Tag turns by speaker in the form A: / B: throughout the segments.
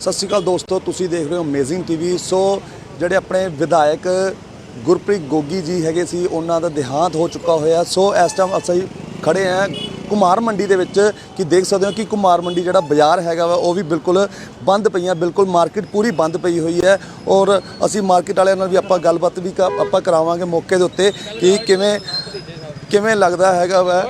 A: ਸਤਿ ਸ਼੍ਰੀ ਅਕਾਲ ਦੋਸਤੋ, ਤੁਸੀਂ ਦੇਖ ਰਹੇ ਹੋ ਅਮੇਜ਼ਿੰਗ ਟੀਵੀ ਸੋ, ਜਿਹੜੇ ਆਪਣੇ ਵਿਧਾਇਕ ਗੁਰਪ੍ਰੀਤ ਗੋਗੀ ਜੀ ਹੈਗੇ ਸੀ, ਉਹਨਾਂ ਦਾ ਦੇਹਾਂਤ ਹੋ ਚੁੱਕਾ ਹੋਇਆ। ਸੋ, ਇਸ ਟਾਈਮ ਅਸੀਂ ਖੜੇ ਆ ਕੁਮਾਰ ਮੰਡੀ ਦੇ ਵਿੱਚ, ਕਿ ਦੇਖ ਸਕਦੇ ਹੋ ਕਿ ਕੁਮਾਰ ਮੰਡੀ ਜਿਹੜਾ ਬਾਜ਼ਾਰ ਹੈਗਾ ਵਾ, ਉਹ ਵੀ ਬਿਲਕੁਲ ਬੰਦ ਪਈਆਂ ਬਿਲਕੁਲ ਮਾਰਕੀਟ ਪੂਰੀ ਬੰਦ ਪਈ ਹੋਈ ਹੈ। ਔਰ ਅਸੀਂ ਮਾਰਕੀਟ ਵਾਲਿਆਂ ਨਾਲ ਵੀ ਆਪਾਂ ਗੱਲਬਾਤ ਵੀ ਕ- ਆਪਾਂ ਕਰਾਵਾਂਗੇ ਮੌਕੇ ਦੇ ਉੱਤੇ, ਕਿ ਕਿਵੇਂ ਕਿਵੇਂ ਲੱਗਦਾ ਹੈਗਾ ਵਾ।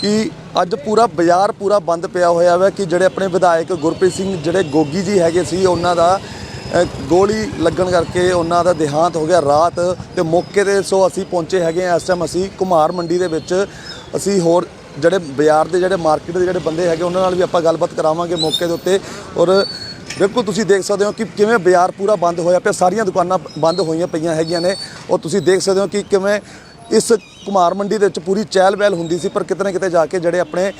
A: ਕਿ ਅੱਜ ਪੂਰਾ ਬਾਜ਼ਾਰ ਪੂਰਾ ਬੰਦ ਪਿਆ ਹੋਇਆ ਵਾ ਕਿ ਜਿਹੜੇ ਆਪਣੇ ਵਿਧਾਇਕ ਗੁਰਪ੍ਰੀਤ ਸਿੰਘ, ਜਿਹੜੇ ਗੋਗੀ ਜੀ ਹੈਗੇ ਸੀ, ਉਹਨਾਂ ਦਾ ਗੋਲੀ ਲੱਗਣ ਕਰਕੇ ਉਹਨਾਂ ਦਾ ਦੇਹਾਂਤ ਹੋ ਗਿਆ ਰਾਤ ਤੇ ਮੌਕੇ ਤੇ ਸੋ ਅਸੀਂ ਪਹੁੰਚੇ ਹੈਗੇ ਆ ਇਸ ਟਾਈਮ ਅਸੀਂ ਕੁਮਾਰ ਮੰਡੀ ਦੇ ਵਿੱਚ। ਅਸੀਂ ਹੋਰ ਜਿਹੜੇ ਬਾਜ਼ਾਰ ਦੇ ਜਿਹੜੇ ਮਾਰਕੀਟ ਦੇ ਜਿਹੜੇ ਬੰਦੇ ਹੈਗੇ, ਉਹਨਾਂ ਨਾਲ ਵੀ ਆਪਾਂ ਗੱਲਬਾਤ ਕਰਾਵਾਂਗੇ ਮੌਕੇ ਦੇ ਉੱਤੇ। ਔਰ ਬਿਲਕੁਲ ਤੁਸੀਂ ਦੇਖ ਸਕਦੇ ਹੋ ਕਿ ਕਿਵੇਂ ਬਾਜ਼ਾਰ ਪੂਰਾ ਬੰਦ ਹੋਇਆ ਪਿਆ, ਸਾਰੀਆਂ ਦੁਕਾਨਾਂ ਬੰਦ ਹੋਈਆਂ ਪਈਆਂ ਹੈਗੀਆਂ ਨੇ। ਔਰ ਤੁਸੀਂ ਦੇਖ ਸਕਦੇ ਹੋ ਕਿ ਕਿਵੇਂ ਇਸ ਕੁਮਾਰ ਮੰਡੀ ਦੇ ਵਿੱਚ ਪੂਰੀ ਚਹਿਲ ਪਹਿਲ ਹੁੰਦੀ ਸੀ, ਪਰ ਕਿਤੇ ਨਾ ਕਿਤੇ ਜਾ ਕੇ ਜਿਹੜੇ ਆਪਣੇ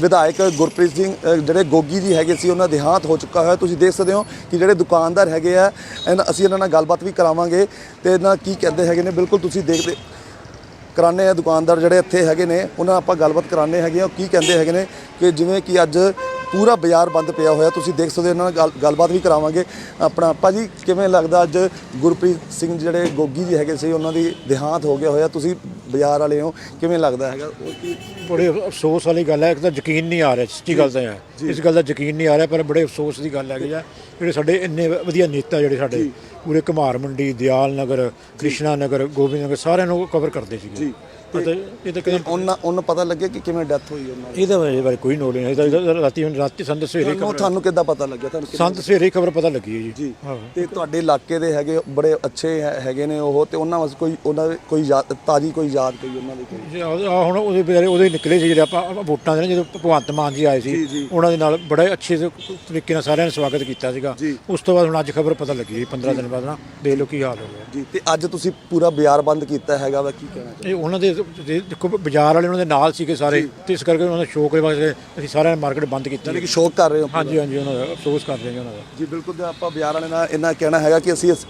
A: ਵਿਧਾਇਕ ਗੁਰਪ੍ਰੀਤ ਸਿੰਘ ਜਿਹੜੇ ਗੋਗੀ ਜੀ ਹੈਗੇ ਸੀ, ਉਹਨਾਂ ਦਾ ਦੇਹਾਂਤ ਹੋ ਚੁੱਕਾ ਹੋਇਆ ਤੁਸੀਂ ਦੇਖ ਸਕਦੇ ਹੋ ਕਿ ਜਿਹੜੇ ਦੁਕਾਨਦਾਰ ਹੈਗੇ ਆ, ਇਹਨਾਂ- ਅਸੀਂ ਇਹਨਾਂ ਨਾਲ ਗੱਲਬਾਤ ਵੀ ਕਰਾਵਾਂਗੇ ਤੇ ਇਹਨਾਂ ਕੀ ਕਹਿੰਦੇ ਹੈਗੇ ਨੇ। ਬਿਲਕੁਲ ਤੁਸੀਂ ਦੇਖਦੇ ਕਰਾਨੇ ਆ ਦੁਕਾਨਦਾਰ ਜਿਹੜੇ ਇੱਥੇ ਹੈਗੇ ਨੇ, ਉਹਨਾਂ ਨਾਲ ਆਪਾਂ ਗੱਲਬਾਤ ਕਰਾਨੇ ਹੈਗੇ ਆ ਕੀ ਕਹਿੰਦੇ ਹੈਗੇ ਨੇ ਕਿ ਜਿਵੇਂ ਕਿ ਅੱਜ ਪੂਰਾ ਬਾਜ਼ਾਰ ਬੰਦ ਪਿਆ ਹੋਇਆ ਤੁਸੀਂ ਦੇਖ ਸਕਦੇ ਹੋ ਇਹਨਾਂ ਨਾਲ ਗੱਲ- ਗੱਲਬਾਤ ਵੀ ਕਰਾਵਾਂਗੇ। ਆਪਣਾ ਭਾਜੀ ਕਿਵੇਂ ਲੱਗਦਾ ਅੱਜ ਗੁਰਪ੍ਰੀਤ ਸਿੰਘ ਜਿਹੜੇ ਗੋਗੀ ਜੀ ਹੈਗੇ ਸੀ ਉਹਨਾਂ ਦੀ ਦੇਹਾਂਤ ਹੋ ਗਿਆ ਹੋਇਆ ਤੁਸੀਂ ਬਾਜ਼ਾਰ ਵਾਲੇ ਹੋ ਕਿਵੇਂ ਲੱਗਦਾ ਹੈਗਾ? ਉਹ ਕੀ
B: ਬੜੇ ਅਫਸੋਸ ਵਾਲੀ ਗੱਲ ਹੈ ਇੱਕ ਤਾਂ ਯਕੀਨ ਨਹੀਂ ਆ ਰਿਹਾ ਸੱਚੀ ਗੱਲ ਤਾਂ ਹੈ। ਇਸ ਗੱਲ ਦਾ ਯਕੀਨ ਨਹੀਂ ਆ ਰਿਹਾ ਪਰ ਬੜੇ ਅਫਸੋਸ ਦੀ ਗੱਲ ਹੈਗੀ ਆ। ਜਿਹੜੇ ਸਾਡੇ ਇੰਨੇ ਵਧੀਆ ਨੇਤਾ ਜਿਹੜੇ ਸਾਡੇ ਪੂਰੇ ਘਮਾਰ ਮੰਡੀ ਦਿਆਲ ਨਗਰ ਕ੍ਰਿਸ਼ਨਾ ਨਗਰ ਗੋਬਿੰਦ ਨਗਰ ਸਾਰਿਆਂ ਨੂੰ ਕਵਰ ਕਰਦੇ ਸੀਗੇ। ਅਤੇ ਇਹ ਤਾਂ ਕਿਤੇ
A: ਉਹਨਾਂ ਉਹਨਾਂ ਪਤਾ ਲੱਗਿਆ ਕਿ ਕਿਵੇਂ ਡੈਥ ਹੋਈ ਉਹਨਾਂ ਦੀ।
B: ਇਹਦਾ ਬਾਰੇ ਬਾਰੇ ਕੋਈ ਨੌਲੇਜ ਨਹੀਂ ਇਹਦਾ- ਰਾਤੀ ਸਵੇਰੇ
A: ਤੁਹਾਨੂੰ
B: ਖਬਰ
A: ਤੁਹਾਨੂੰ ਕਿੱਦਾਂ ਪਤਾ ਲੱਗਿਆ? ਤੁਹਾਨੂੰ ਕਿੱਦਾਂ-
B: ਸੰਤ ਸਵੇਰੇ ਖਬਰ ਪਤਾ ਲੱਗੀ ਹੈ ਜੀ।
A: ਜੀ।
B: ਹਾਂ।
A: ਤੇ ਤੁਹਾਡੇ ਇਲਾਕੇ ਦੇ ਹੈਗੇ ਬੜੇ ਅੱਛੇ ਹੈ- ਹੈਗੇ ਨੇ ਉਹ ਤੇ ਉਹਨਾਂ ਵਾਸਤੇ ਕੋਈ ਉਹਨਾਂ ਦੇ ਕੋਈ ਯਾਦ ਤਾਜੀ ਕੋਈ ਯਾਦ ਕੋਈ ਉਹਨਾਂ ਦੀ ਕੋਈ?
B: ਜੀ, ਆਹ ਆਹ ਹੁਣ ਉਹਦੇ ਬਾਰੇ ਉਹਦੇ ਨਿਕਲੇ ਸੀ ਜਿਹੜੇ ਆਪਾਂ ਆਪਾਂ ਵੋਟਾਂ ਦੇ ਨਾ ਜਦੋਂ ਭਗਵੰਤ ਮਾਨ ਜੀ ਆਏ
A: ਜੀ, ਜੀ।
B: ਸੀ ਉਹਨਾਂ ਦੇ ਨਾਲ ਬੜੇ ਅੱਛੇ ਸੇ ਤਰੀਕੇ ਨਾਲ ਸਾਰਿਆਂ ਨੇ ਸਵਾਗਤ ਕੀਤਾ ਸੀਗਾ।
A: ਜੀ।
B: ਉਸ ਤੋਂ ਬਾਅਦ ਹੁਣ ਅੱਜ ਖਬਰ ਪਤਾ ਲੱਗੀ ਜੀ 15 ਦਿਨ ਬਾਅਦ ਨਾ ਦੇਖ ਲਓ ਕੀ ਹਾਲ ਹੋ ਗਿਆ।
A: ਜੀ ਤੇ ਅੱਜ ਤੁਸੀਂ ਪੂਰਾ ਬਾਜ਼ਾਰ ਬੰਦ ਕੀਤਾ ਹੈਗਾ ਵਾ ਕੀ ਕਹਿਣਾ
B: ਇਹ ਉਹਨਾਂ ਦੇ ਦੇ- ਦੇਖੋ ਬਾਜ਼ਾਰ ਵਾਲੇ ਉਹਨਾਂ ਦੇ ਨਾਲ ਸੀਗੇ ਸਾਰੇ ਤੇ ਇਸ ਕਰਕੇ ਉਹਨਾਂ ਦਾ ਸ਼ੋਕ ਦੇ ਵਾਸਤੇ ਅਸੀਂ ਸਾਰਿਆਂ ਨੇ ਮਾਰਕੀਟ ਬੰਦ ਕੀਤੀ
A: ਯਾਨੀ ਕਿ ਸ਼ੋਕ ਕਰ ਰਹੇ ਹੋ
B: ਹਾਂਜੀ ਹਾਂਜੀ ਉਹਨਾਂ ਦਾ ਅਫਸੋਸ ਕਰਦੇ ਹਾਂ ਜੀ ਉਹਨਾਂ ਦਾ।
A: ਜੀ ਬਿਲਕੁਲ ਤੇ ਆਪਾਂ ਬਾਜ਼ਾਰ ਵਾਲੇ ਨਾਲ ਇਹਨਾਂ ਕਹਿਣਾ ਹੈਗਾ ਕਿ ਅਸੀਂ ਇਸ-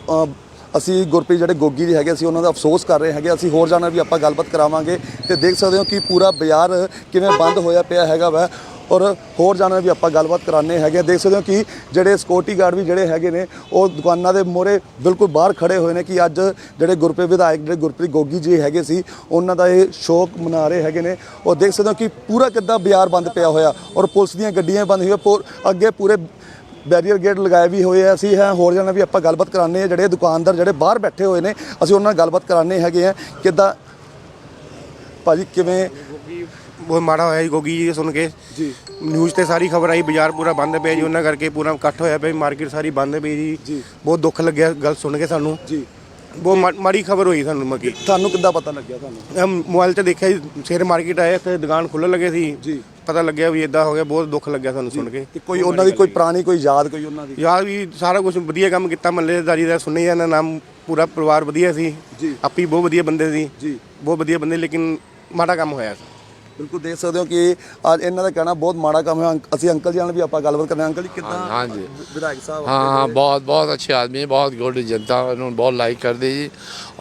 A: ਅਸੀਂ ਗੁਰਪ੍ਰੀਤ ਜਿਹੜੇ ਗੋਗੀ ਜੀ ਹੈਗੇ ਅਸੀਂ ਉਹਨਾਂ ਦਾ ਅਫਸੋਸ ਕਰ ਰਹੇ ਹੈਗੇ ਅਸੀਂ ਹੋਰ ਜਾਣਾ ਵੀ ਆਪਾਂ ਗੱਲਬਾਤ ਕਰਾਵਾਂਗੇ ਤੇ ਦੇਖ ਸਕਦੇ ਹੋ ਕਿ ਪੂਰਾ ਬਾਜ਼ਾਰ ਕਿਵੇਂ ਬੰਦ ਹੋਇਆ ਪਿਆ ਹੈਗਾ ਵਾ। ਔਰ ਹੋਰ ਜਾਣਾ ਵੀ ਆਪਾਂ ਗੱਲਬਾਤ ਕਰਾਣੇ ਹੈਗੇ ਆ। ਦੇਖ ਸਕਦੇ ਹੋ ਕਿ ਜਿਹੜੇ ਸਿਕਿਉਰਿਟੀ ਗਾਰਡ ਵੀ ਜਿਹੜੇ ਹੈਗੇ ਨੇ, ਉਹ ਦੁਕਾਨਾਂ ਦੇ ਮੋਰੇ ਬਿਲਕੁਲ ਬਾਹਰ ਖੜੇ ਹੋਏ ਨੇ ਕਿ ਅੱਜ ਜਿਹੜੇ ਗੁਰਪ੍ਰੀਤ ਵਿਧਾਇਕ, ਜਿਹੜੇ ਗੁਰਪ੍ਰੀਤ ਗੋਗੀ ਜੀ ਹੈਗੇ ਸੀ, ਉਹਨਾਂ ਦਾ ਇਹ ਸ਼ੋਕ ਮਨਾ ਰਹੇ ਹੈਗੇ ਨੇ। ਔਰ ਦੇਖ ਸਕਦੇ ਹੋ ਕਿ ਪੂਰਾ ਕਿੱਦਾਂ ਬਾਜ਼ਾਰ ਬੰਦ ਪਿਆ ਹੋਇਆ ਔਰ ਪੁਲਿਸ ਦੀਆਂ ਗੱਡੀਆਂ ਬੰਦ ਹੋਈਆਂ ਪੂਰ- ਅੱਗੇ ਪੂਰੇ ਬੈਰੀਅਰ ਗੇਟ ਲਗਾਏ ਵੀ ਹੋਏ ਆ। ਅਸੀਂ ਹੈ, ਹੋਰ ਜਣਾ ਵੀ ਆਪਾਂ ਗੱਲਬਾਤ ਕਰਾਣੇ ਆ ਜਿਹੜੇ ਦੁਕਾਨਦਾਰ, ਜਿਹੜੇ ਬਾਹਰ ਬੈਠੇ ਹੋਏ ਨੇ, ਅਸੀਂ ਉਹਨਾਂ ਨਾਲ ਗੱਲਬਾਤ ਕਰਾਣੇ ਹੈਗੇ ਆ ਕਿੱਦਾਂ ਭਾਜੀ, ਕਿਵੇਂ
C: ਬਹੁਤ ਮਾੜਾ ਹੋਇਆ ਜੀ ਗੋਗੀ ਜੀ ਸੁਣ ਕੇ।
A: ਜੀ।
C: ਨਿਊਜ਼ ਤੇ ਸਾਰੀ ਖਬਰ ਆਈ ਬਾਜ਼ਾਰ ਪੂਰਾ ਬੰਦ ਪਿਆ ਜੀ ਉਹਨਾਂ ਕਰਕੇ ਪੂਰਾ ਇਕੱਠ ਹੋਇਆ ਪਿਆ ਮਾਰਕੀਟ ਸਾਰੀ ਬੰਦ ਪਈ ਜੀ। ਬਹੁਤ ਦੁੱਖ ਲੱਗਿਆ ਗੱਲ ਸੁਣ ਕੇ ਸਾਨੂੰ।
A: ਜੀ।
C: ਬਹੁਤ ਮਾੜੀ ਖਬਰ ਹੋਈ ਸਾਨੂੰ ਮੱਕੀ।
A: ਤੁਹਾਨੂੰ ਕਿੱਦਾਂ ਪਤਾ ਲੱਗਿਆ ਤੁਹਾਨੂੰ?
C: ਮੋਬਾਈਲ ਤੇ ਦੇਖਿਆ ਜੀ ਸ਼ੇਅਰ ਮਾਰਕੀਟ ਆਇਆ ਤੇ ਦੁਕਾਨ ਖੁੱਲ੍ਹਣ ਲੱਗੇ ਸੀ।
A: ਜੀ।
C: ਪਤਾ ਲੱਗਿਆ ਵੀ ਇਦਾਂ ਹੋ ਗਿਆ ਬਹੁਤ ਦੁੱਖ ਲੱਗਿਆ ਸਾਨੂੰ ਸੁਣ ਕੇ।
A: ਕੋਈ ਉਹਨਾਂ ਦੀ ਕੋਈ ਪੁਰਾਣੀ ਕੋਈ ਯਾਦ ਕੋਈ ਉਹਨਾਂ ਦੀ?
C: ਯਾਰ ਵੀ ਸਾਰਾ ਕੁਝ ਵਧੀਆ ਕੰਮ ਕੀਤਾ ਮੱਲੇਦਾਰੀ ਦਾ ਸੁਣਿਆ ਜਾਂਦਾ ਨਾਮ ਪੂਰਾ ਪਰਿਵਾਰ ਵਧੀਆ ਸੀ।
A: ਜੀ।
C: ਆਪੀ ਬਹੁਤ ਵਧੀਆ ਬੰਦੇ ਸੀ।
A: ਜੀ।
C: ਬਹੁਤ ਵਧੀਆ ਬੰਦੇ ਲੇਕਿਨ ਮਾੜਾ ਕੰਮ ਹੋਇਆ ਸੀ।
A: ਬਿਲਕੁਲ ਦੇਖ ਸਕਦੇ ਹੋ ਕਿ ਅੱਜ ਇਹਨਾਂ ਦਾ ਕਹਿਣਾ ਬਹੁਤ ਮਾੜਾ ਕੰਮ ਹੈ ਅੰਕ- ਅਸੀਂ ਅੰਕਲ ਜੀ ਨਾਲ ਵੀ ਆਪਾਂ ਗੱਲਬਾਤ ਕਰਨੇ ਅੰਕਲ ਜੀ ਕਿੱਦਾਂ
D: हाँ जी
A: ਵਿਧਾਇਕ ਸਾਹਿਬ
D: हाँ हाँ बहुत बहुत अच्छे आदमी है बहुत गुड जनता उन्होंने बहुत लाइक कर दी जी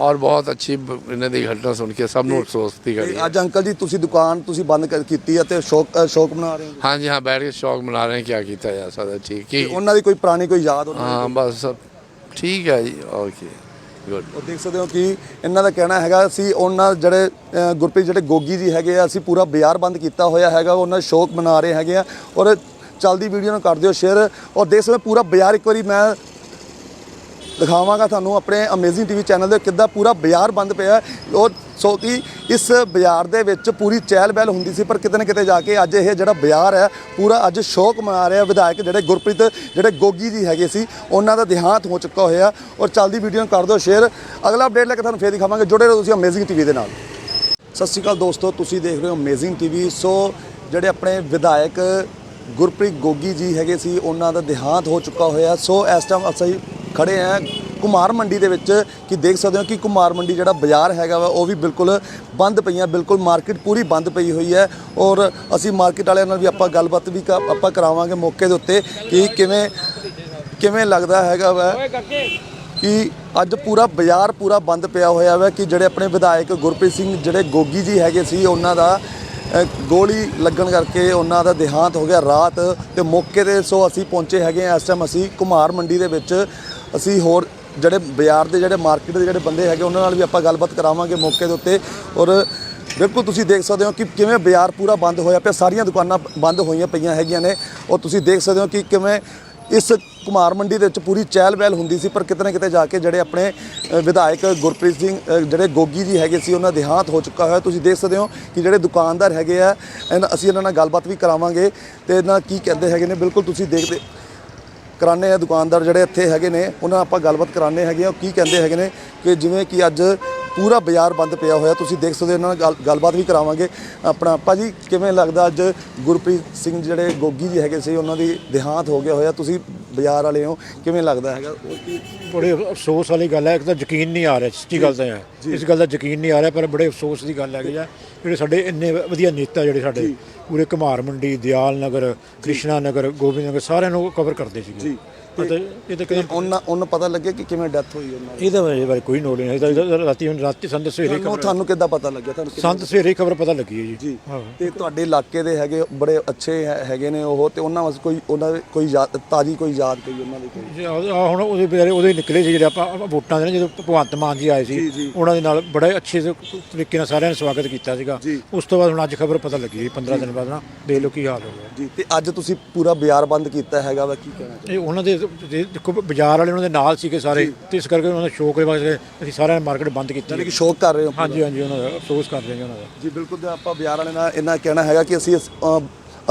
D: और बहुत अच्छी इन्हें दी घटना सुन के सब ने अफसोस दी
A: ਤੇ
D: करी
A: ਅੱਜ ਅੰਕਲ ਜੀ ਤੁਸੀਂ ਦੁਕਾਨ ਤੁਸੀਂ ਬੰਦ ਕਰ- ਕੀਤੀ ਹੈ ਤੇ ਸ਼ੌਕ ਅ, ਸ਼ੌਕ ਮਨਾ ਰਹੇ ਹੋ
D: हाँ जी हाँ बैठ के शौक मना रहे हैं क्या किया जा सकता है ठीक
A: ਤੇ
D: ही
A: ਉਹਨਾਂ ਦੀ ਕੋਈ ਪੁਰਾਣੀ ਕੋਈ ਯਾਦ ਉਹਨਾਂ
D: हाँ बस सब ठीक है जी ओके गुड
A: ਉਹ ਦੇਖ ਸਕਦੇ ਹੋ ਕਿ ਇਹਨਾਂ ਦਾ ਕਹਿਣਾ ਹੈਗਾ, ਅਸੀਂ ਉਹਨਾਂ ਜਿਹੜੇ ਗੁਰਪ੍ਰੀਤ, ਜਿਹੜੇ ਗੋਗੀ ਜੀ ਹੈਗੇ ਆ, ਅਸੀਂ ਪੂਰਾ ਬਾਜ਼ਾਰ ਬੰਦ ਕੀਤਾ ਹੋਇਆ ਹੈਗਾ ਉਹਨਾਂ ਸ਼ੌਕ ਮਨਾ ਰਹੇ ਹੈਗੇ ਆ। ਔਰ ਚੱਲਦੀ ਵੀਡੀਓ ਨੂੰ ਕਰ ਦਿਓ ਸ਼ੇਅਰ ਔਰ ਦੇਖ ਸਕਦੇ ਹੋ ਪੂਰਾ ਬਾਜ਼ਾਰ, ਇੱਕ ਵਾਰੀ ਮੈਂ ਦਿਖਾਵਾਂਗਾ ਤੁਹਾਨੂੰ ਆਪਣੇ ਅਮੇਜ਼ਿੰਗ ਟੀਵੀ ਚੈਨਲ ਦੇ ਕਿੱਦਾਂ ਪੂਰਾ ਬਾਜ਼ਾਰ ਬੰਦ ਪਿਆ। ਹੈ। ਔਰ ਸੋ ਕਿ ਇਸ ਬਾਜ਼ਾਰ ਦੇ ਵਿੱਚ ਪੂਰੀ ਚਹਿਲ ਪਹਿਲ ਹੁੰਦੀ ਸੀ, ਪਰ ਕਿਤੇ ਨਾ ਕਿਤੇ ਜਾ ਕੇ ਅੱਜ ਇਹ ਜਿਹੜਾ ਬਾਜ਼ਾਰ ਹੈ, ਪੂਰਾ ਅੱਜ ਸ਼ੌਕ ਮਨਾ ਰਿਹਾ ਵਿਧਾਇਕ ਜਿਹੜੇ ਗੁਰਪ੍ਰੀਤ, ਜਿਹੜੇ ਗੋਗੀ ਜੀ ਹੈਗੇ ਸੀ, ਉਹਨਾਂ ਦਾ ਦੇਹਾਂਤ ਹੋ ਚੁੱਕਾ ਹੋਇਆ ਔਰ ਚੱਲਦੀ ਵੀਡੀਓ ਨੂੰ ਕਰ ਦਿਓ ਸ਼ੇਅਰ। ਅਗਲਾ ਅਪਡੇਟ ਲੈ ਕੇ ਤੁਹਾਨੂੰ ਫੇਰ ਦਿਖਾਵਾਂਗੇ। ਜੁੜੇ ਰਹੋ ਤੁਸੀਂ ਅਮੇਜ਼ਿੰਗ ਟੀਵੀ ਦੇ ਨਾਲ। ਸਤਿ ਸ਼੍ਰੀ ਅਕਾਲ ਦੋਸਤੋ, ਤੁਸੀਂ ਦੇਖ ਰਹੇ ਹੋ ਅਮੇਜ਼ਿੰਗ ਟੀਵੀ ਸੋ ਜਿਹੜੇ ਆਪਣੇ ਵਿਧਾਇਕ ਗੁਰਪ੍ਰੀਤ ਗੋਗੀ ਜੀ ਹੈਗੇ ਸੀ, ਉਹਨਾਂ ਦਾ ਦੇਹਾਂਤ ਹੋ ਚੁੱਕਾ ਹੋਇਆ ਸੋ ਇਸ ਟਾਈਮ ਅਸੀਂ ਖੜੇ ਆ ਕੁਮਾਰ ਮੰਡੀ ਦੇ ਵਿੱਚ ਕਿ ਦੇਖ ਸਕਦੇ ਹੋ ਕਿ ਕੁਮਾਰ ਮੰਡੀ ਜਿਹੜਾ ਬਾਜ਼ਾਰ ਹੈਗਾ ਵਾ ਉਹ ਵੀ ਬਿਲਕੁਲ ਬੰਦ ਪਈਆਂ ਬਿਲਕੁਲ ਮਾਰਕੀਟ ਪੂਰੀ ਬੰਦ ਪਈ ਹੋਈ ਹੈ। ਔਰ ਅਸੀਂ ਮਾਰਕੀਟ ਵਾਲਿਆਂ ਨਾਲ ਵੀ ਆਪਾਂ ਗੱਲਬਾਤ ਵੀ ਕ- ਆਪਾਂ ਕਰਾਵਾਂਗੇ ਮੌਕੇ ਦੇ ਉੱਤੇ ਕਿ ਕਿਵੇਂ ਕਿਵੇਂ ਲੱਗਦਾ ਹੈਗਾ ਵਾ ਕਿ ਅੱਜ ਪੂਰਾ ਬਾਜ਼ਾਰ ਪੂਰਾ ਬੰਦ ਪਿਆ ਹੋਇਆ ਵਾ ਕਿ ਜਿਹੜੇ ਆਪਣੇ ਵਿਧਾਇਕ ਗੁਰਪ੍ਰੀਤ ਸਿੰਘ ਜਿਹੜੇ ਗੋਗੀ ਜੀ ਹੈਗੇ ਸੀ ਉਹਨਾਂ ਦਾ ਗੋਲੀ ਲੱਗਣ ਕਰਕੇ ਉਹਨਾਂ ਦਾ ਦੇਹਾਂਤ ਹੋ ਗਿਆ ਰਾਤ ਤੇ ਮੌਕੇ ਤੇ ਸੋ ਅਸੀਂ ਪਹੁੰਚੇ ਹੈਗੇ ਆ ਇਸ ਟਾਈਮ ਅਸੀਂ ਕੁਮਾਰ ਮੰਡੀ ਦੇ ਵਿੱਚ। ਅਸੀਂ ਹੋਰ ਜਿਹੜੇ ਬਾਜ਼ਾਰ ਦੇ ਜਿਹੜੇ ਮਾਰਕੀਟ ਦੇ ਜਿਹੜੇ ਬੰਦੇ ਹੈਗੇ ਉਹਨਾਂ ਨਾਲ ਵੀ ਆਪਾਂ ਗੱਲਬਾਤ ਕਰਾਵਾਂਗੇ ਮੌਕੇ ਦੇ ਉੱਤੇ। ਔਰ ਬਿਲਕੁਲ ਤੁਸੀਂ ਦੇਖ ਸਕਦੇ ਹੋ ਕਿ ਕਿਵੇਂ ਬਾਜ਼ਾਰ ਪੂਰਾ ਬੰਦ ਹੋਇਆ ਪਿਆ, ਸਾਰੀਆਂ ਦੁਕਾਨਾਂ ਬੰਦ ਹੋਈਆਂ ਪਈਆਂ ਹੈਗੀਆਂ ਨੇ। ਔਰ ਤੁਸੀਂ ਦੇਖ ਸਕਦੇ ਹੋ ਕਿ ਕਿਵੇਂ ਇਸ ਕੁਮਾਰ ਮੰਡੀ ਦੇ ਵਿੱਚ ਪੂਰੀ ਚਹਿਲ ਪਹਿਲ ਹੁੰਦੀ ਸੀ, ਪਰ ਕਿਤੇ ਨਾ ਕਿਤੇ ਜਾ ਕੇ ਜਿਹੜੇ ਆਪਣੇ ਵਿਧਾਇਕ ਗੁਰਪ੍ਰੀਤ ਸਿੰਘ ਜਿਹੜੇ ਗੋਗੀ ਜੀ ਹੈਗੇ ਸੀ, ਉਹਨਾਂ ਦਾ ਦੇਹਾਂਤ ਹੋ ਚੁੱਕਾ ਹੋਇਆ। ਤੁਸੀਂ ਦੇਖ ਸਕਦੇ ਹੋ ਕਿ ਜਿਹੜੇ ਦੁਕਾਨਦਾਰ ਹੈਗੇ ਆ, ਇਹਨਾਂ- ਅਸੀਂ ਇਹਨਾਂ ਨਾਲ ਗੱਲਬਾਤ ਵੀ ਕਰਾਵਾਂਗੇ ਤੇ ਇਹਨਾਂ ਕੀ ਕਹਿੰਦੇ ਹੈਗੇ ਨੇ, ਬਿਲਕੁਲ ਤੁਸੀਂ ਦੇਖਦੇ ਕਰਾਨੇ ਆ ਦੁਕਾਨਦਾਰ ਜਿਹੜੇ ਇੱਥੇ ਹੈਗੇ ਨੇ, ਉਹਨਾਂ ਨਾਲ ਆਪਾਂ ਗੱਲਬਾਤ ਕਰਾਨੇ ਹੈਗੇ ਆ ਕੀ ਕਹਿੰਦੇ ਹੈਗੇ ਨੇ ਕਿ ਜਿਵੇਂ ਕਿ ਅੱਜ ਪੂਰਾ ਬਾਜ਼ਾਰ ਬੰਦ ਪਿਆ ਹੋਇਆ, ਤੁਸੀਂ ਦੇਖ ਸਕਦੇ ਹੋ ਇਹਨਾਂ ਨਾਲ ਗੱਲ- ਗੱਲਬਾਤ ਵੀ ਕਰਾਵਾਂਗੇ। ਆਪਣਾ ਭਾਜੀ ਕਿਵੇਂ ਲੱਗਦਾ ਅੱਜ ਗੁਰਪ੍ਰੀਤ ਸਿੰਘ ਜਿਹੜੇ ਗੋਗੀ ਜੀ ਹੈਗੇ ਸੀ, ਉਹਨਾਂ ਦੀ ਦੇਹਾਂਤ ਹੋ ਗਿਆ ਹੋਇਆ, ਤੁਸੀਂ ਬਾਜ਼ਾਰ ਵਾਲੇ ਹੋ ਕਿਵੇਂ ਲੱਗਦਾ ਹੈਗਾ?
B: ਬੜੇ ਅਫਸੋਸ ਵਾਲੀ ਗੱਲ ਹੈ ਇੱਕ ਤਾਂ ਯਕੀਨ ਨਹੀਂ ਆ ਰਿਹਾ ਸੱਚੀ ਗੱਲ ਤਾਂ ਹੈ। ਇਸ ਗੱਲ ਦਾ ਯਕੀਨ ਨਹੀਂ ਆ ਰਿਹਾ ਪਰ ਬੜੇ ਅਫਸੋਸ ਦੀ ਗੱਲ ਹੈਗੀ ਆ। ਜਿਹੜੇ ਸਾਡੇ ਇੰਨੇ ਵਧੀਆ ਨੇਤਾ ਜਿਹੜੇ ਸਾਡੇ ਪੂਰੇ ਕੁਮਾਰ ਮੰਡੀ ਦਿਆਲ ਨਗਰ ਕ੍ਰਿਸ਼ਨਾ ਨਗਰ ਗੋਬਿੰਦ ਨਗਰ ਸਾਰਿਆਂ ਨੂੰ ਕਵਰ ਕਰਦੇ ਸੀਗੇ। ਅਤੇ ਇਹ ਤਾਂ ਕਦੇ
A: ਉਹਨਾਂ ਉਹਨਾਂ ਪਤਾ ਲੱਗਿਆ ਕਿ ਕਿਵੇਂ ਡੈਥ ਹੋਈ ਉਹਨਾਂ ਦੀ?
B: ਇਹਦਾ ਬਾਰੇ ਕੋਈ ਨੋਲੇਜ ਨਹੀਂ ਇਹਦਾ ਰਾਤੀ ਹੁਣ ਰਾਤੀ ਸੰਦ ਸਵੇਰੇ
A: ਤੁਹਾਨੂੰ
B: ਖਬਰ
A: ਤੁਹਾਨੂੰ ਕਿੱਦਾਂ ਪਤਾ ਲੱਗਿਆ? ਤੁਹਾਨੂੰ ਕਿੱਦਾਂ-
B: ਸੰਦ ਸਵੇਰੇ ਖਬਰ ਪਤਾ ਲੱਗੀ ਹੈ ਜੀ।
A: ਜੀ।
B: ਹਾਂ।
A: ਤੇ ਤੁਹਾਡੇ ਇਲਾਕੇ ਦੇ ਹੈਗੇ ਬੜੇ ਅੱਛੇ ਹੈ- ਹੈਗੇ ਨੇ ਉਹ ਤੇ ਉਹਨਾਂ ਵਾਸਤੇ ਕੋਈ ਉਹਨਾਂ ਦੇ ਕੋਈ ਯਾਦ ਤਾਜੀ ਕੋਈ ਯਾਦ ਕੋਈ ਉਹਨਾਂ ਦੀ ਕੋਈ?
B: ਜੀ, ਆਹ ਆਹ ਹੁਣ ਉਹਦੇ ਵਿਚਾਰੇ ਉਹਦੇ ਨਿਕਲੇ ਸੀ ਜਿਹੜੇ ਆਪਾਂ ਆਪਾਂ ਵੋਟਾਂ ਦੇ ਨਾ ਜਦੋਂ ਭਗਵੰਤ ਮਾਨ ਜੀ ਆਏ
A: ਜੀ,
B: ਸੀ
A: ਜੀ।
B: ਉਹਨਾਂ ਦੇ ਨਾਲ ਬੜੇ ਅੱਛੇ ਸੇ ਤਰੀਕੇ ਨਾਲ ਸਾਰਿਆਂ ਨੇ ਸਵਾਗਤ ਕੀਤਾ ਸੀਗਾ।
A: ਜੀ।
B: ਉਸ ਤੋਂ ਬਾਅਦ ਹੁਣ ਅੱਜ ਖਬਰ ਪਤਾ ਲੱਗੀ 15 ਦਿਨ ਬਾਅਦ ਨਾ ਦੇਖ ਲਓ ਕੀ ਹਾਲ ਹੋ ਗਿਆ।
A: ਜੀ ਤੇ ਅੱਜ ਤੁਸੀਂ ਪੂਰਾ ਬਾਜ਼ਾਰ ਬੰਦ ਕੀਤਾ ਹੈਗਾ ਵਾ ਕੀ ਕਹਿਣਾ
B: ਇਹ ਉਹਨਾਂ ਦੇ ਦੇ- ਦੇਖੋ ਬਾਜ਼ਾਰ ਵਾਲੇ ਉਹਨਾਂ ਦੇ ਨਾਲ ਸੀਗੇ ਸਾਰੇ ਤੇ ਇਸ ਕਰਕੇ ਉਹਨਾਂ ਦਾ ਸ਼ੌਕ ਦੇ ਵਾਸਤੇ ਅਸੀਂ ਸਾਰਿਆਂ ਨੇ ਮਾਰਕੀਟ ਬੰਦ ਕੀਤੀ
A: ਯਾਨੀ ਕਿ ਸ਼ੋਕ ਕਰ ਰਹੇ ਹੋ ਪੂਰਾ।
B: ਹਾਂਜੀ ਹਾਂਜੀ ਉਹਨਾਂ ਦਾ ਅਫਸੋਸ ਕਰ ਰਹੇ ਹਾਂ ਉਹਨਾਂ ਦਾ।
A: ਜੀ ਬਿਲਕੁਲ ਤੇ ਆਪਾਂ ਬਾਜ਼ਾਰ ਵਾਲੇ ਨਾਲ ਇਹਨਾਂ ਕਹਿਣਾ ਹੈਗਾ ਕਿ ਅਸੀਂ ਇਸ- ਅ,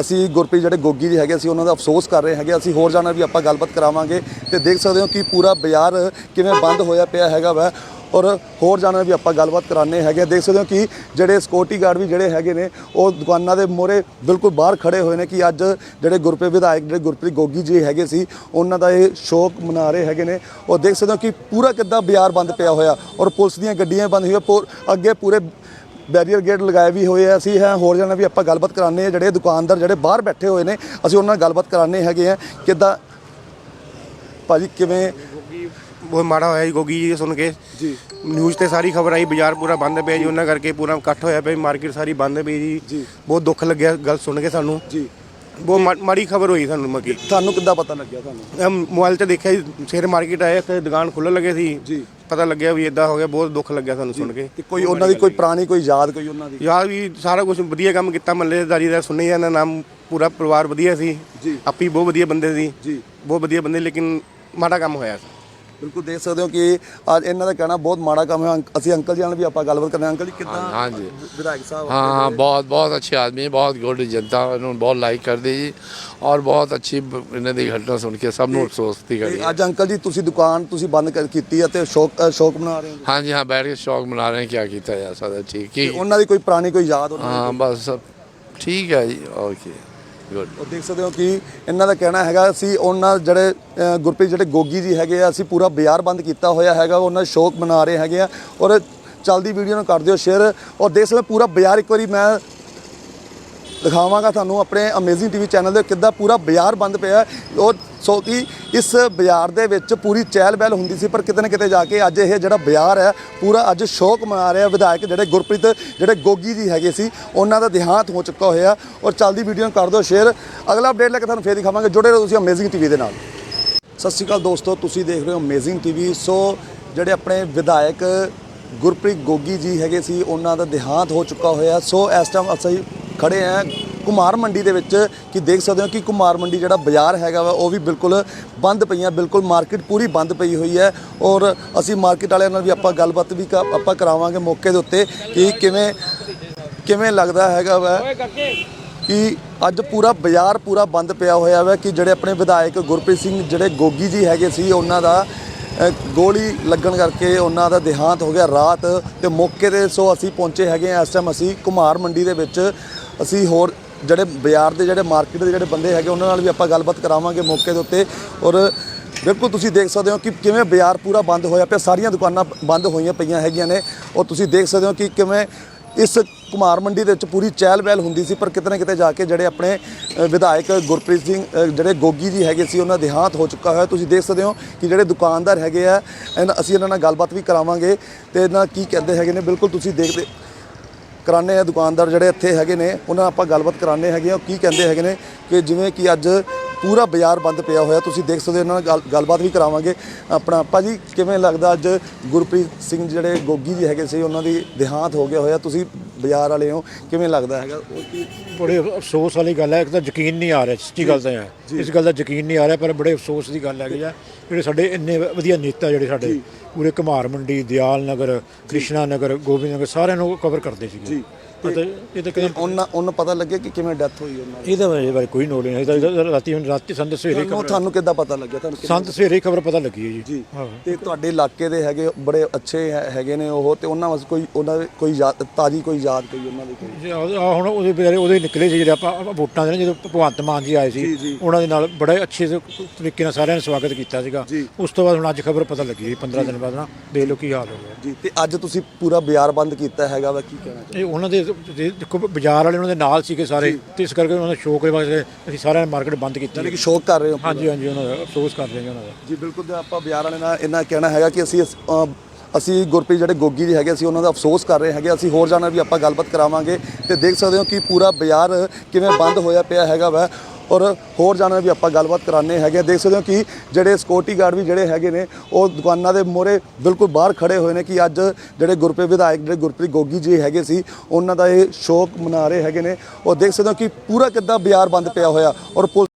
A: ਅਸੀਂ ਗੁਰਪ੍ਰੀਤ ਜਿਹੜੇ ਗੋਗੀ ਜੀ ਹੈਗੇ ਅਸੀਂ ਉਹਨਾਂ ਦਾ ਅਫਸੋਸ ਕਰ ਰਹੇ ਹੈਗੇ। ਅਸੀਂ ਹੋਰ ਜਾਣਾ ਵੀ ਆਪਾਂ ਗੱਲਬਾਤ ਕਰਾਵਾਂਗੇ ਤੇ ਦੇਖ ਸਕਦੇ ਹੋ ਕਿ ਪੂਰਾ ਬਾਜ਼ਾਰ ਕਿਵੇਂ ਬੰਦ ਹੋਇਆ ਪਿਆ ਹੈਗਾ ਵਾ। ਔਰ ਹੋਰ ਜਾਣਾ ਵੀ ਆਪਾਂ ਗੱਲਬਾਤ ਕਰਾਣੇ ਹੈਗੇ ਦੇਖ ਸਕਦੇ ਹੋ ਕਿ ਜਿਹੜੇ ਸਿਕਿਉਰਿਟੀ ਗਾਰਡ ਵੀ ਜਿਹੜੇ ਹੈਗੇ ਨੇ, ਉਹ ਦੁਕਾਨਾਂ ਦੇ ਮੋਰੇ ਬਿਲਕੁਲ ਬਾਹਰ ਖੜੇ ਹੋਏ ਨੇ ਕਿ ਅੱਜ ਜਿਹੜੇ ਗੁਰਪ੍ਰੀਤ ਵਿਧਾਇਕ, ਜਿਹੜੇ ਗੁਰਪ੍ਰੀਤ ਗੋਗੀ ਜੀ ਹੈਗੇ ਸੀ, ਉਹਨਾਂ ਦਾ ਇਹ ਸ਼ੋਕ ਮਨਾ ਰਹੇ ਹੈਗੇ ਨੇ। ਔਰ ਦੇਖ ਸਕਦੇ ਹੋ ਕਿ ਪੂਰਾ ਕਿੱਦਾਂ ਬਾਜ਼ਾਰ ਬੰਦ ਪਿਆ ਹੋਇਆ ਔਰ ਪੁਲਿਸ ਦੀਆਂ ਗੱਡੀਆਂ ਬੰਦ ਹੋਈਆਂ। ਪੂਰ- ਅੱਗੇ ਪੂਰੇ ਬੈਰੀਅਰ ਗੇਟ ਲਗਾਏ ਵੀ ਹੋਏ ਆ। ਅਸੀਂ ਹੈ ਹੋਰ ਜਣਾ ਵੀ ਆਪਾਂ ਗੱਲਬਾਤ ਕਰਾਣੇ ਆ ਜਿਹੜੇ ਦੁਕਾਨਦਾਰ, ਜਿਹੜੇ ਬਾਹਰ ਬੈਠੇ ਹੋਏ ਨੇ, ਅਸੀਂ ਉਹਨਾਂ ਨਾਲ ਗੱਲਬਾਤ ਕਰਾਣੇ ਹੈਗੇ ਆ ਕਿੱਦਾਂ ਭਾਜੀ, ਕਿਵੇਂ
C: ਬਹੁਤ ਮਾੜਾ ਹੋਇਆ ਜੀ ਗੋਗੀ ਜੀ ਸੁਣ ਕੇ।
A: ਜੀ।
C: ਨਿਊਜ਼ ਤੇ ਸਾਰੀ ਖਬਰ ਆਈ ਬਾਜ਼ਾਰ ਪੂਰਾ ਬੰਦ ਪਿਆ ਜੀ ਉਹਨਾਂ ਕਰਕੇ ਪੂਰਾ ਇਕੱਠ ਹੋਇਆ ਪਿਆ ਮਾਰਕੀਟ ਸਾਰੀ ਬੰਦ ਪਈ ਜੀ। ਬਹੁਤ ਦੁੱਖ ਲੱਗਿਆ ਗੱਲ ਸੁਣ ਕੇ ਸਾਨੂੰ।
A: ਜੀ।
C: ਬਹੁਤ ਮਾੜੀ ਖਬਰ ਹੋਈ ਸਾਨੂੰ ਮੱਕੀ।
A: ਤੁਹਾਨੂੰ ਕਿੱਦਾਂ ਪਤਾ ਲੱਗਿਆ ਤੁਹਾਨੂੰ?
C: ਮੋਬਾਈਲ ਤੇ ਦੇਖਿਆ ਜੀ ਸ਼ੇਅਰ ਮਾਰਕੀਟ ਆਇਆ ਤੇ ਦੁਕਾਨ ਖੁੱਲ੍ਹਣ ਲੱਗੇ ਸੀ।
A: ਜੀ।
C: ਪਤਾ ਲੱਗਿਆ ਵੀ ਇਦਾਂ ਹੋ ਗਿਆ ਬਹੁਤ ਦੁੱਖ ਲੱਗਿਆ ਸਾਨੂੰ ਸੁਣ ਕੇ।
A: ਤੇ ਕੋਈ ਉਹਨਾਂ ਦੀ ਕੋਈ ਪੁਰਾਣੀ ਕੋਈ ਯਾਦ ਕੋਈ ਉਹਨਾਂ ਦੀ?
C: ਯਾਰ ਵੀ ਸਾਰਾ ਕੁਝ ਵਧੀਆ ਕੰਮ ਕੀਤਾ ਮੱਲੇਦਾਰੀ ਦਾ ਸੁਣਿਆ ਜਾਂਦਾ ਨਾਮ ਪੂਰਾ ਪਰਿਵਾਰ ਵਧੀਆ ਸੀ।
A: ਜੀ।
C: ਆਪੀ ਬਹੁਤ ਵਧੀਆ ਬੰਦੇ ਸੀ।
A: ਜੀ।
C: ਬਹੁਤ ਵਧੀਆ ਬੰਦੇ ਲੇਕਿਨ ਮਾੜਾ ਕੰਮ ਹੋਇਆ ਸੀ।
A: ਬਿਲਕੁਲ ਦੇਖ ਸਕਦੇ ਹੋ ਕਿ ਅੱਜ ਇਹਨਾਂ ਦਾ ਕਹਿਣਾ ਬਹੁਤ ਮਾੜਾ ਕੰਮ ਹੈ ਅੰਕ- ਅਸੀਂ ਅੰਕਲ ਜੀ ਨਾਲ ਵੀ ਆਪਾਂ ਗੱਲਬਾਤ ਕਰਨੇ ਅੰਕਲ ਜੀ ਕਿੱਦਾਂ
D: हाँ जी
A: ਵਿਧਾਇਕ ਸਾਹਿਬ
D: हाँ हाँ बहुत बहुत अच्छे आदमी है बहुत गोल्ड जनता उन्होंने बहुत लाइक कर दी जी और बहुत अच्छी ब- इन्होंने दी घटना सुन के सब ने अफसोस दी करी
A: ਤੇ ਅੱਜ ਅੰਕਲ ਜੀ ਤੁਸੀਂ ਦੁਕਾਨ ਤੁਸੀਂ ਬੰਦ ਕਰ- ਕੀਤੀ ਹੈ ਤੇ ਸ਼ੌਕ ਅ, ਸ਼ੌਕ ਮਨਾ ਰਹੇ ਹੋ
D: हाँ जी हाँ बैठ के शौक मना रहे हैं क्या किया जा सकता है ठीक
A: ਤੇ
D: ही
A: ਉਹਨਾਂ ਦੀ ਕੋਈ ਪੁਰਾਣੀ ਕੋਈ ਯਾਦ ਉਹਨਾਂ ਦੀ
D: हाँ बस सब ठीक है जी ओके गुड
A: ਦੇਖ ਸਕਦੇ ਹੋ ਕਿ ਇਹਨਾਂ ਦਾ ਕਹਿਣਾ ਹੈਗਾ ਅਸੀਂ ਉਹਨਾਂ ਜਿਹੜੇ ਅ, ਗੁਰਪ੍ਰੀਤ ਜਿਹੜੇ ਗੋਗੀ ਜੀ ਹੈਗੇ ਆ ਅਸੀਂ ਪੂਰਾ ਬਾਜ਼ਾਰ ਬੰਦ ਕੀਤਾ ਹੋਇਆ ਹੈਗਾ ਉਹਨਾਂ ਦਾ ਸ਼ੌਕ ਮਨਾ ਰਹੇ ਹੈਗੇ ਆ। ਔਰ ਚਲਦੀ ਵੀਡੀਓ ਨੂੰ ਕਰ ਦਿਓ ਸ਼ੇਅਰ ਔਰ ਦੇਖ ਸਕਦੇ ਹੋ ਪੂਰਾ ਬਾਜ਼ਾਰ ਇੱਕ ਵਾਰੀ ਮੈਂ ਦਿਖਾਵਾਂਗਾ ਤੁਹਾਨੂੰ ਆਪਣੇ ਅਮੇਜ਼ਿੰਗ ਟੀਵੀ ਚੈਨਲ ਦੇ ਕਿੱਦਾਂ ਪੂਰਾ ਬਾਜ਼ਾਰ ਬੰਦ ਪਿਆ ਹੈ। ਔਰ ਸੋ ਕਿ ਇਸ ਬਾਜ਼ਾਰ ਦੇ ਵਿੱਚ ਪੂਰੀ ਚਹਿਲ ਪਹਿਲ ਹੁੰਦੀ ਸੀ, ਪਰ ਕਿਤੇ ਨਾ ਕਿਤੇ ਜਾ ਕੇ ਅੱਜ ਇਹ ਜਿਹੜਾ ਬਾਜ਼ਾਰ ਹੈ, ਪੂਰਾ ਅੱਜ ਸ਼ੌਕ ਮਨਾ ਰਿਹਾ ਵਿਧਾਇਕ ਜਿਹੜੇ ਗੁਰਪ੍ਰੀਤ, ਜਿਹੜੇ ਗੋਗੀ ਜੀ ਹੈਗੇ ਸੀ, ਉਹਨਾਂ ਦਾ ਦੇਹਾਂਤ ਹੋ ਚੁੱਕਾ ਹੋਇਆ ਔਰ ਚੱਲਦੀ ਵੀਡੀਓ ਨੂੰ ਕਰ ਦਿਓ ਸ਼ੇਅਰ ਅਗਲਾ ਅਪਡੇਟ ਲੈ ਕੇ ਤੁਹਾਨੂੰ ਫੇਰ ਦਿਖਾਵਾਂਗੇ। ਜੁੜੇ ਰਹੋ ਤੁਸੀਂ ਅਮੇਜ਼ਿੰਗ ਟੀਵੀ ਦੇ ਨਾਲ। ਸਤਿ ਸ਼੍ਰੀ ਅਕਾਲ ਦੋਸਤੋ, ਤੁਸੀਂ ਦੇਖ ਰਹੇ ਹੋ ਅਮੇਜ਼ਿੰਗ ਟੀਵੀ ਸੋ, ਜਿਹੜੇ ਆਪਣੇ ਵਿਧਾਇਕ ਗੁਰਪ੍ਰੀਤ ਗੋਗੀ ਜੀ ਹੈਗੇ ਸੀ, ਉਹਨਾਂ ਦਾ ਦੇਹਾਂਤ ਹੋ ਚੁੱਕਾ ਹੋਇਆ ਸੋ, ਇਸ ਟਾਈਮ ਅਸੀਂ ਖੜੇ ਆ ਕੁਮਾਰ ਮੰਡੀ ਦੇ ਵਿੱਚ ਕਿ ਦੇਖ ਸਕਦੇ ਹੋ ਕਿ ਕੁਮਾਰ ਮੰਡੀ ਜਿਹੜਾ ਬਾਜ਼ਾਰ ਹੈਗਾ ਵਾ, ਉਹ ਵੀ ਬਿਲਕੁਲ ਬੰਦ ਪਈਆਂ ਬਿਲਕੁਲ ਮਾਰਕੀਟ ਪੂਰੀ ਬੰਦ ਪਈ ਹੋਈ ਹੈ ਔਰ ਅਸੀਂ ਮਾਰਕੀਟ ਵਾਲਿਆਂ ਨਾਲ ਵੀ ਆਪਾਂ ਗੱਲਬਾਤ ਵੀ ਕ- ਆਪਾਂ ਕਰਾਵਾਂਗੇ ਮੌਕੇ ਦੇ ਉੱਤੇ ਕਿ ਕਿਵੇਂ ਕਿਵੇਂ ਲੱਗਦਾ ਹੈਗਾ ਵਾ ਕਿ ਅੱਜ ਪੂਰਾ ਬਾਜ਼ਾਰ ਪੂਰਾ ਬੰਦ ਪਿਆ ਹੋਇਆ ਵਾ ਕਿ ਜਿਹੜੇ ਆਪਣੇ ਵਿਧਾਇਕ ਗੁਰਪ੍ਰੀਤ ਸਿੰਘ ਜਿਹੜੇ ਗੋਗੀ ਜੀ ਹੈਗੇ ਸੀ, ਉਹਨਾਂ ਦਾ ਗੋਲੀ ਲੱਗਣ ਕਰਕੇ ਉਹਨਾਂ ਦਾ ਦੇਹਾਂਤ ਹੋ ਗਿਆ ਰਾਤ ਤੇ ਮੌਕੇ ਤੇ ਸੋ ਅਸੀਂ ਪਹੁੰਚੇ ਹੈਗੇ ਆ, ਇਸ ਟਾਈਮ ਅਸੀਂ ਕੁਮਾਰ ਮੰਡੀ ਦੇ ਵਿੱਚ ਅਸੀਂ ਹੋਰ ਜਿਹੜੇ ਬਾਜ਼ਾਰ ਦੇ ਜਿਹੜੇ ਮਾਰਕੀਟ ਦੇ ਜਿਹੜੇ ਬੰਦੇ ਹੈਗੇ, ਉਹਨਾਂ ਨਾਲ ਵੀ ਆਪਾਂ ਗੱਲਬਾਤ ਕਰਾਵਾਂਗੇ ਮੌਕੇ ਦੇ ਉੱਤੇ। ਔਰ ਬਿਲਕੁਲ ਤੁਸੀਂ ਦੇਖ ਸਕਦੇ ਹੋ ਕਿ ਕਿਵੇਂ ਬਾਜ਼ਾਰ ਪੂਰਾ ਬੰਦ ਹੋਇਆ ਪਿਆ, ਸਾਰੀਆਂ ਦੁਕਾਨਾਂ ਬੰਦ ਹੋਈਆਂ ਪਈਆਂ ਹੈਗੀਆਂ ਨੇ। ਔਰ ਤੁਸੀਂ ਦੇਖ ਸਕਦੇ ਹੋ ਕਿ ਕਿਵੇਂ ਇਸ ਕੁਮਾਰ ਮੰਡੀ ਦੇ ਵਿੱਚ ਪੂਰੀ ਚਹਿਲ ਪਹਿਲ ਹੁੰਦੀ ਸੀ, ਪਰ ਕਿਤੇ ਨਾ ਕਿਤੇ ਜਾ ਕੇ ਜਿਹੜੇ ਆਪਣੇ ਵਿਧਾਇਕ ਗੁਰਪ੍ਰੀਤ ਸਿੰਘ ਜਿਹੜੇ ਗੋਗੀ ਜੀ ਹੈਗੇ ਸੀ, ਉਹਨਾਂ ਦੇਹਾਂਤ ਹੋ ਚੁੱਕਾ ਹੋਇਆ। ਤੁਸੀਂ ਦੇਖ ਸਕਦੇ ਹੋ ਕਿ ਜਿਹੜੇ ਦੁਕਾਨਦਾਰ ਹੈਗੇ ਆ, ਇਹਨਾਂ- ਅਸੀਂ ਇਹਨਾਂ ਨਾਲ ਗੱਲਬਾਤ ਵੀ ਕਰਾਵਾਂਗੇ ਤੇ ਇਹਨਾਂ ਕੀ ਕਹਿੰਦੇ ਹੈਗੇ ਨੇ, ਬਿਲਕੁਲ ਤੁਸੀਂ ਦੇਖਦੇ ਕਰਾਣੇ ਆ, ਦੁਕਾਨਦਾਰ ਜਿਹੜੇ ਇੱਥੇ ਹੈਗੇ ਨੇ, ਉਹਨਾਂ ਆਪਾਂ ਗੱਲਬਾਤ ਕਰਾਣੇ ਹੈਗੇ ਆ, ਉਹ ਕੀ ਕਹਿੰਦੇ ਹੈਗੇ ਨੇ ਕਿ ਜਿਵੇਂ ਕਿ ਅੱਜ ਪੂਰਾ ਬਾਜ਼ਾਰ ਬੰਦ ਪਿਆ ਹੋਇਆ ਤੁਸੀਂ ਦੇਖ ਸਕਦੇ ਹੋ ਇਹਨਾਂ ਨਾਲ ਗੱਲ- ਗੱਲਬਾਤ ਵੀ ਕਰਾਵਾਂਗੇ। ਆਪਣਾ ਭਾਜੀ ਕਿਵੇਂ ਲੱਗਦਾ ਅੱਜ ਗੁਰਪ੍ਰੀਤ ਸਿੰਘ ਜਿਹੜੇ ਗੋਗੀ ਜੀ ਹੈਗੇ ਸੀ ਉਹਨਾਂ ਦੀ ਦੇਹਾਂਤ ਹੋ ਗਿਆ ਹੋਇਆ ਤੁਸੀਂ ਬਾਜ਼ਾਰ ਵਾਲੇ ਹੋ ਕਿਵੇਂ ਲੱਗਦਾ ਹੈਗਾ?
B: ਬੜੇ ਅਫਸੋਸ ਵਾਲੀ ਗੱਲ ਹੈ ਇੱਕ ਤਾਂ ਯਕੀਨ ਨਹੀਂ ਆ ਰਿਹਾ ਸੱਚੀ ਗੱਲ ਤਾਂ ਹੈ। ਇਸ ਗੱਲ ਦਾ ਯਕੀਨ ਨਹੀਂ ਆ ਰਿਹਾ ਪਰ ਬੜੇ ਅਫਸੋਸ ਦੀ ਗੱਲ ਹੈਗੀ ਆ ਜਿਹੜੇ ਸਾਡੇ ਇੰਨੇ ਵਧੀਆ ਨੇਤਾ ਜਿਹੜੇ ਸਾਡੇ ਪੂਰੇ ਘਮਾਰ ਮੰਡੀ ਦਿਆਲ ਨਗਰ ਕ੍ਰਿਸ਼ਨਾ ਨਗਰ ਗੋਬਿੰਦ ਨਗਰ ਸਾਰਿਆਂ ਨੂੰ ਕਵਰ ਕਰਦੇ ਸੀਗੇ। ਅਤੇ ਇਹ ਤਾਂ ਕਿਤੇ
A: ਉਹਨਾਂ ਉਹਨਾਂ ਪਤਾ ਲੱਗਿਆ ਕਿ ਕਿਵੇਂ ਡੈਥ ਹੋਈ ਉਹਨਾਂ ਦੀ?
B: ਇਹਦਾ ਮੇਰੇ ਬਾਰੇ ਕੋਈ ਨੌਲੇਜ ਨਹੀਂ ਇਹਦਾ- ਇਹਦਾ ਰਾਤੀ ਹੁਣ ਰਾਤੀ ਸੰਦ ਸਵੇਰੇ
A: ਤੁਹਾਨੂੰ
B: ਖਬਰ
A: ਤੁਹਾਨੂੰ ਕਿੱਦਾਂ ਪਤਾ ਲੱਗਿਆ? ਤੁਹਾਨੂੰ ਕਿੱਦਾਂ-
B: ਸੰਤ ਸਵੇਰੇ ਖਬਰ ਪਤਾ ਲੱਗੀ ਹੈ ਜੀ।
A: ਜੀ।
B: ਹਾਂ।
A: ਤੇ ਤੁਹਾਡੇ ਇਲਾਕੇ ਦੇ ਹੈਗੇ ਬੜੇ ਅੱਛੇ ਹੈ- ਹੈਗੇ ਨੇ ਉਹ ਤੇ ਉਹਨਾਂ ਵਾਸਤੇ ਕੋਈ ਉਹਨਾਂ ਦੇ ਕੋਈ ਯਾਦ ਤਾਜੀ ਕੋਈ ਯਾਦ ਕੋਈ ਉਹਨਾਂ ਦੀ ਕੋਈ?
B: ਜੀ, ਆਹ ਆਹ ਹੁਣ ਉਹਦੇ ਨਿਕਲੇ ਸੀ ਜਿਹੜੇ ਆਪਾਂ ਆਪਾਂ ਵੋਟਾਂ ਦੇ ਨਾ ਜਦੋਂ ਭਗਵੰਤ ਮਾਨ ਜੀ ਆਏ
A: ਜੀ,
B: ਸੀ
A: ਜੀ।
B: ਉਹਨਾਂ ਦੇ ਨਾਲ ਬੜੇ ਅੱਛੇ ਸੇ ਤਰੀਕੇ ਨਾਲ ਸਾਰਿਆਂ ਨੇ ਸਵਾਗਤ ਕੀਤਾ ਸੀਗਾ।
A: ਜੀ।
B: ਉਸ ਤੋਂ ਬਾਅਦ ਹੁਣ ਅੱਜ ਖਬਰ ਪਤਾ ਲੱਗੀ ਜੀ। 15 ਦਿਨ ਬਾਅਦ ਨਾ ਦੇਖ ਲਓ ਕੀ ਹਾਲ ਹੋ ਗਿਆ।
A: ਜੀ ਤੇ ਅੱਜ ਤੁਸੀਂ ਪੂਰਾ ਬਾਜ਼ਾਰ ਬੰਦ ਕੀਤਾ ਹੈਗਾ ਵਾ ਕੀ ਕਹਿਣਾ
B: ਇਹ ਉਹਨਾਂ ਦੇ ਦੇ- ਦੇਖੋ ਬਾਜ਼ਾਰ ਵਾਲੇ ਉਹਨਾਂ ਦੇ ਨਾਲ ਸੀਗੇ ਸਾਰੇ ਤੇ ਇਸ ਕਰਕੇ ਉਹਨਾਂ ਦਾ ਸ਼ੌਕ ਦੇ ਵਾਸਤੇ ਅਸੀਂ ਸਾਰਿਆਂ ਨੇ ਮਾਰਕੀਟ ਬੰਦ ਕੀਤੀ
A: ਯਾਨੀ ਕਿ ਸ਼ੋਕ ਕਰ ਰਹੇ ਹੋ
B: ਹਾਂਜੀ ਹਾਂਜੀ ਉਹਨਾਂ ਦਾ ਅਫਸੋਸ ਕਰ ਰਹੇ ਹਾਂ ਉਹਨਾਂ ਦਾ।
A: ਜੀ ਬਿਲਕੁਲ ਤੇ ਆਪਾਂ ਬਾਜ਼ਾਰ ਵਾਲੇ ਨਾਲ ਇਹਨਾਂ ਕਹਿਣਾ ਹੈਗਾ ਕਿ ਅਸੀਂ ਇਸ- ਅਸੀਂ ਗੁਰਪ੍ਰੀਤ ਜਿਹੜੇ ਗੋਗੀ ਜੀ ਹੈਗੇ ਅਸੀਂ ਉਹਨਾਂ ਦਾ ਅਫਸੋਸ ਕਰ ਰਹੇ ਹੈਗੇ ਅਸੀਂ ਹੋਰ ਜਾਣਾ ਵੀ ਆਪਾਂ ਗੱਲਬਾਤ ਕਰਾਵਾਂਗੇ ਤੇ ਦੇਖ ਸਕਦੇ ਹੋ ਕਿ ਪੂਰਾ ਬਾਜ਼ਾਰ ਕਿਵੇਂ ਬੰਦ ਹੋਇਆ ਪਿਆ ਹੈਗਾ ਵਾ। ਔਰ ਹੋਰ ਜਾਣਾ ਵੀ ਆਪਾਂ ਗੱਲਬਾਤ ਕਰਾਣੇ ਹੈਗੇ ਦੇਖ ਸਕਦੇ ਹੋ ਕਿ ਜਿਹੜੇ ਸਿਕਿਉਰਿਟੀ ਗਾਰਡ ਵੀ ਜਿਹੜੇ ਹੈਗੇ ਨੇ, ਉਹ ਦੁਕਾਨਾਂ ਦੇ ਮੋਰੇ ਬਿਲਕੁਲ ਬਾਹਰ ਖੜੇ ਹੋਏ ਨੇ ਕਿ ਅੱਜ ਜਿਹੜੇ ਗੁਰਪ੍ਰੀਤ ਵਿਧਾਇਕ, ਜਿਹੜੇ ਗੁਰਪ੍ਰੀਤ ਗੋਗੀ ਜੀ ਹੈਗੇ ਸੀ, ਉਹਨਾਂ ਦਾ ਇਹ ਸ਼ੌਕ ਮਨਾ ਰਹੇ ਹੈਗੇ ਨੇ। ਔਰ ਦੇਖ ਸਕਦੇ ਹੋ ਕਿ ਪੂਰਾ ਕਿੱਦਾਂ ਬਾਜ਼ਾਰ ਬੰਦ ਪਿਆ ਹੋਇਆ ਔਰ ਪੁਲਿਸ